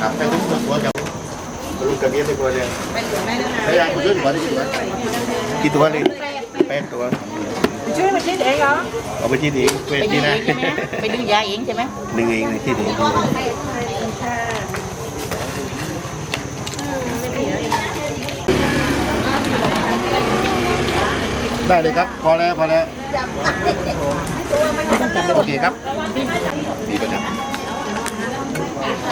ครับไปทุกตัวจะลูกกระเบียดไปตัวเดียวพยายามคุณช่วยหัวได้กี่ตัวกี่ตัวเลยแปดตัวช่วยมาชี้เองเหรอเอาไปที่ดีเวทไปดูที่เอนะงใช่ไหมไปดูยาเองใช่ไหมหนึ่งเองในที่ดีได้เลยครับ พอแล้วพอแล้วโอเคครับมีประจำ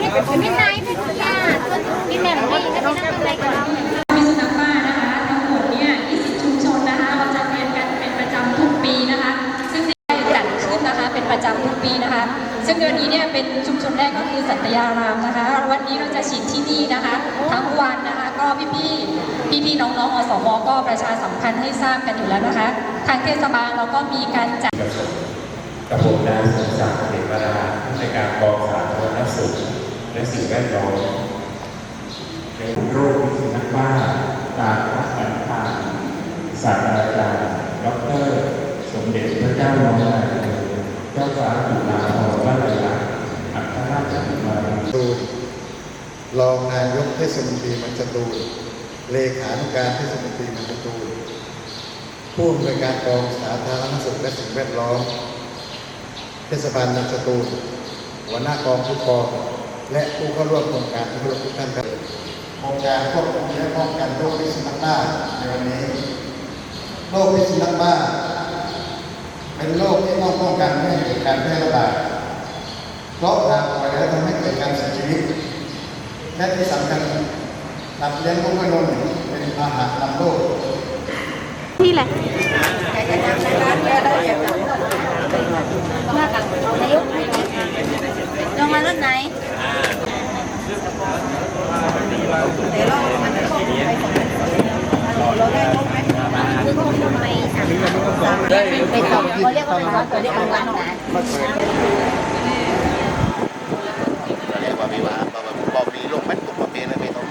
มิดไนท์พี่ยาพี่แหม่มไม่ก็ไม่นั่อะไรกันมีสุนัขบ้านะคะทั้งหมดเนี่ย20 ชุมชนนะคะเราจะเรียนกันเป็นประจำทุกปีนะคะ ซึ่งได้จัดขึ้นนะคะเป็นประจำทุกปีนะคะ ซึ่งเดือนนี้เนี่ยเป็นชุมชนแรกก็คือสัตยารามนะคะ วันนี้เราจะฉีดที่นี่นะคะ ทั้งวันนะคะก็พี่ๆพี่ๆน้องๆอสมก็ประชาสัมพันธ์ให้ทราบกันอยู่แล้วนะคะ ทางเทศบาลเราก็มีการจัด กับผมนายสมศักดิ์เดชมาราในการกองสาธารณสุขและสิ่งแวดล้อมในโรคพิสุนัขบ้าตามพระสันตานศาสตราจารย์ดอกเตอรสมเด็จพระเจ้าน้องนายเจ้าฟ้าจุฬาภรณ์วลัยลักษณ์อัครราชกุมารีตูรองนายกเทศมนตรีมันจตูเลขานุการเทศมนตรีมันจตูผู้อำนวยการกองสาธารณสุขและสิ่งแวดล้อม เทศบาลมันจตูนหัวหน้ากองผู้กอง และผู้เข้าร่วมโครงการที่เคาทุกท่านครับโครงการควบคุมและป้องกันโรคพิษสุนัขบ้าในวันนี้โรคพิษสุนัขบ้า เป็นโรคที่ต้องป้องกันไม่ให้เกิดการแพร่ระบาดเพราะหากปล่อยแล้วทำให้เกิดการเสียชีวิตและที่สำคัญตับเลี้ยงพวกมนุษย์เป็นพาหะนำโรคที่แหละ ลงมารถไหนไปส่งเขาเรียกว่าอะไรเขาเรียกว่าร้านอาหาเรียกว่ามีว่าบอกมีโรคแม่ตุกประเภทอะไรไม่ต้อง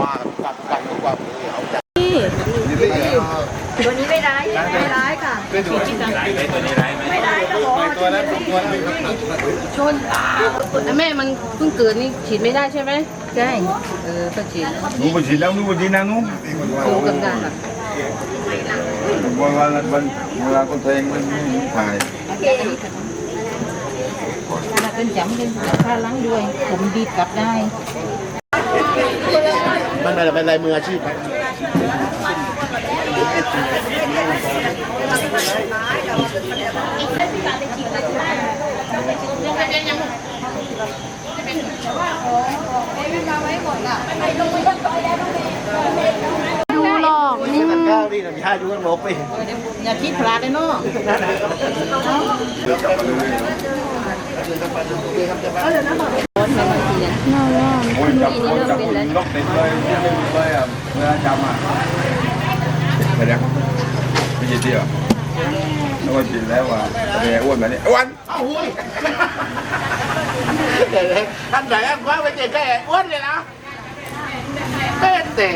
ว่ากันกันทุกว่ามือเอาจัดตัวนี้ไม่ร้ายไม่ร้ายค่ะไม่ร้ ก็บอกว่าตัวนั้นตัวนั้นชนแม่มันเพิ่งเกิดนี่ฉีดไม่ได้ใช่ไหมใช่เออก็ฉีดหนูไปฉีดแล้วหนูไปฉีดนะหนูโคกันกันอะเวลาวันเวลาคนแทงมันถ่ายถ้าเป็นจำเป็นค่าล้างด้วย ผมดีดกลับได้ มันเป็นเป็นอะไรมืออาชีพ ดูหรอกนี่มันก้าวนี่ทำยาอยู่กันหมดไปอย่าคิดพลาดเลยเนาะโอ้ยจับคนจับคนล็อกต็มเลยเต็มเลยอะเวลาจับอะไปเดี๋ยวไม่ใช่เดียวแล้วก็กินแล้วอะเป็นไงอ้วนไหมเนี่ยอ้วน ท่านไหนอะว่าไปเจอแก่อ้วนเลยนะเต้นแต่